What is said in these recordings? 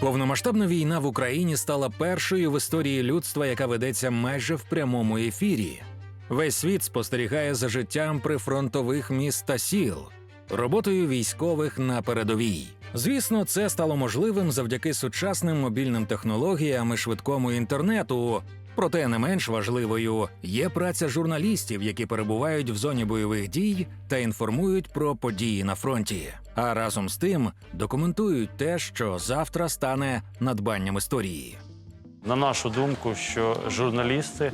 Повномасштабна війна в Україні стала першою в історії людства, яка ведеться майже в прямому ефірі. Весь світ спостерігає за життям прифронтових міст та сіл, роботою військових на передовій. Звісно, це стало можливим завдяки сучасним мобільним технологіям і швидкому інтернету. Проте не менш важливою є праця журналістів, які перебувають в зоні бойових дій та інформують про події на фронті. А разом з тим документують те, що завтра стане надбанням історії. На нашу думку, що журналісти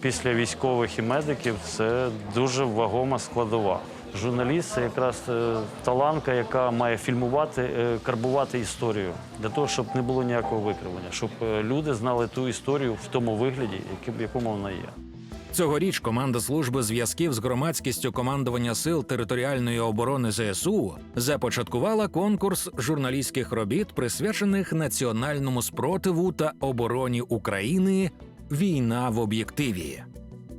після військових і медиків це дуже вагома складова. Журналіст якраз е, таланка, яка має фільмувати, е, карбувати історію для того, щоб не було ніякого викривлення, щоб е, люди знали ту історію в тому вигляді, в якому вона є. Цьогоріч команда служби зв'язків з громадськістю командування сил територіальної оборони ЗСУ започаткувала конкурс журналістських робіт, присвячених національному спротиву та обороні України. Війна в об'єктиві.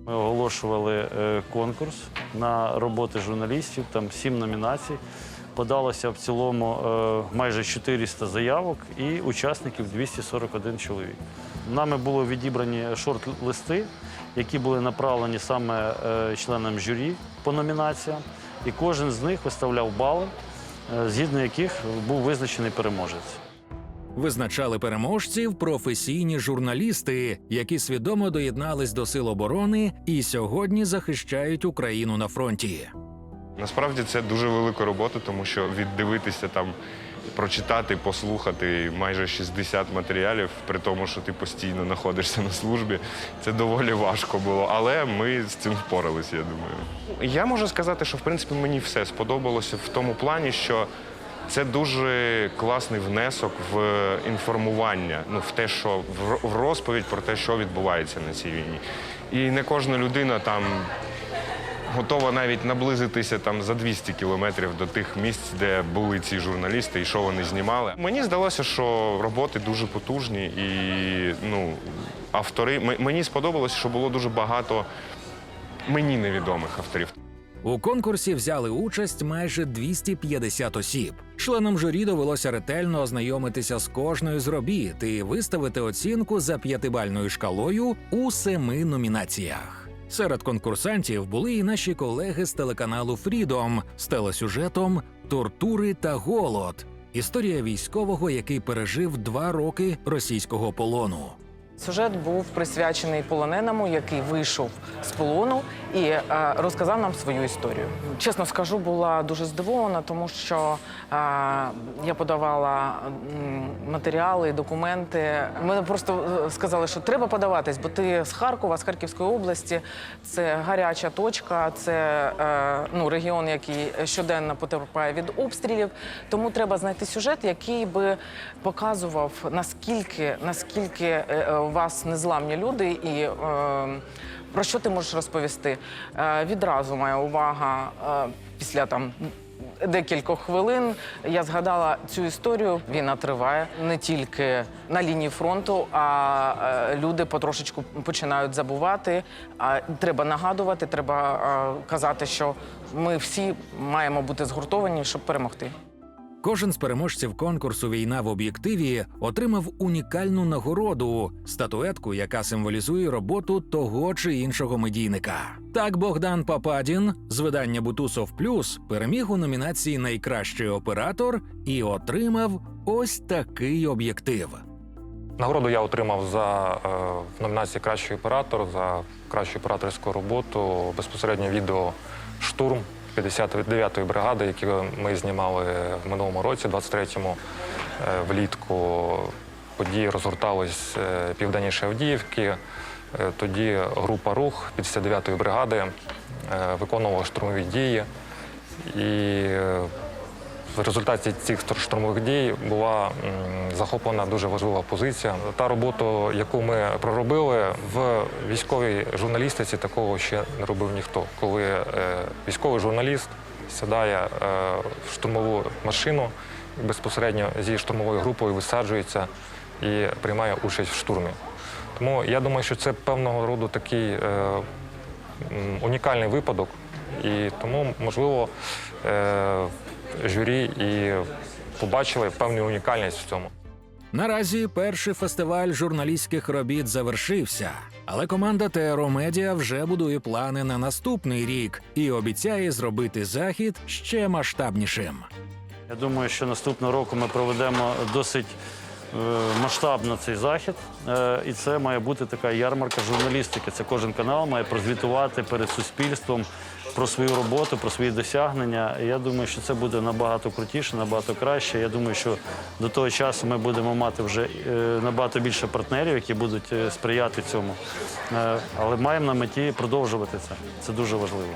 Ми оголошували е, конкурс на роботи журналістів, там сім номінацій. Подалося в цілому е, майже 400 заявок і учасників 241 чоловік. Нами було відібрані шорт-листи, які були направлені саме е, членам журі по номінаціям, і кожен з них виставляв бали, згідно яких був визначений переможець. Визначали переможців професійні журналісти, які свідомо доєднались до сил оборони і сьогодні захищають Україну на фронті. Насправді це дуже велика робота, тому що віддивитися там, прочитати, послухати майже 60 матеріалів, при тому, що ти постійно знаходишся на службі, це доволі важко було. Але ми з цим впоралися, я думаю. Я можу сказати, що в принципі мені все сподобалося в тому плані, що це дуже класний внесок в інформування, ну в те, що в розповідь про те, що відбувається на цій війні. І не кожна людина там готова навіть наблизитися там за 200 кілометрів до тих місць, де були ці журналісти і що вони знімали. Мені здалося, що роботи дуже потужні і ну, автори. Мені сподобалося, що було дуже багато мені невідомих авторів. У конкурсі взяли участь майже 250 осіб. Членам журі довелося ретельно ознайомитися з кожною з робіт і виставити оцінку за п'ятибальною шкалою у семи номінаціях. Серед конкурсантів були і наші колеги з телеканалу Фрідом з телесюжетом Тортури та голод. Історія військового, який пережив два роки російського полону. Сюжет був присвячений полоненому, який вийшов з полону і е, розказав нам свою історію. Чесно скажу, була дуже здивована, тому що е, я подавала матеріали, документи. Мене просто е, сказали, що треба подаватись, бо ти з Харкова, з Харківської області. Це гаряча точка, це е, ну, регіон, який щоденно потерпає від обстрілів. Тому треба знайти сюжет, який би показував наскільки, наскільки е, е, у вас незламні люди і. Е, про що ти можеш розповісти? Е, відразу моя увага е, після там декількох хвилин я згадала цю історію. Війна триває не тільки на лінії фронту, а люди потрошечку починають забувати. А треба нагадувати, треба казати, що ми всі маємо бути згуртовані, щоб перемогти. Кожен з переможців конкурсу Війна в об'єктиві отримав унікальну нагороду статуетку, яка символізує роботу того чи іншого медійника. Так Богдан Пападін з видання Бутусов Плюс переміг у номінації Найкращий оператор і отримав ось такий об'єктив. Нагороду я отримав за е, в номінації Кращий оператор за кращу операторську роботу. Безпосередньо відео штурм 59-ї бригади, які ми знімали в минулому році, 23-му е, влітку. Події розгортались е, південніше Авдіївки. Е, Тоді група рух 59-ї бригади виконувала штурмові дії. І в результаті цих штурмових дій була захоплена дуже важлива позиція. Та робота, яку ми проробили в військовій журналістиці, такого ще не робив ніхто. Коли е, військовий журналіст сідає е, в штурмову машину безпосередньо зі штурмовою групою висаджується і приймає участь в штурмі. Тому я думаю, що це певного роду такий е, унікальний випадок, і тому, можливо, е, журі і побачили певну унікальність в цьому. Наразі перший фестиваль журналістських робіт завершився, але команда ТРО Медіа вже будує плани на наступний рік і обіцяє зробити захід ще масштабнішим. Я думаю, що наступного року ми проведемо досить е, масштабно цей захід. Е, І це має бути така ярмарка журналістики. Це кожен канал має прозвітувати перед суспільством про свою роботу, про свої досягнення. Я думаю, що це буде набагато крутіше, набагато краще. Я думаю, що до того часу ми будемо мати вже е, набагато більше партнерів, які будуть е, сприяти цьому. Е, Але маємо на меті продовжувати це. Це дуже важливо.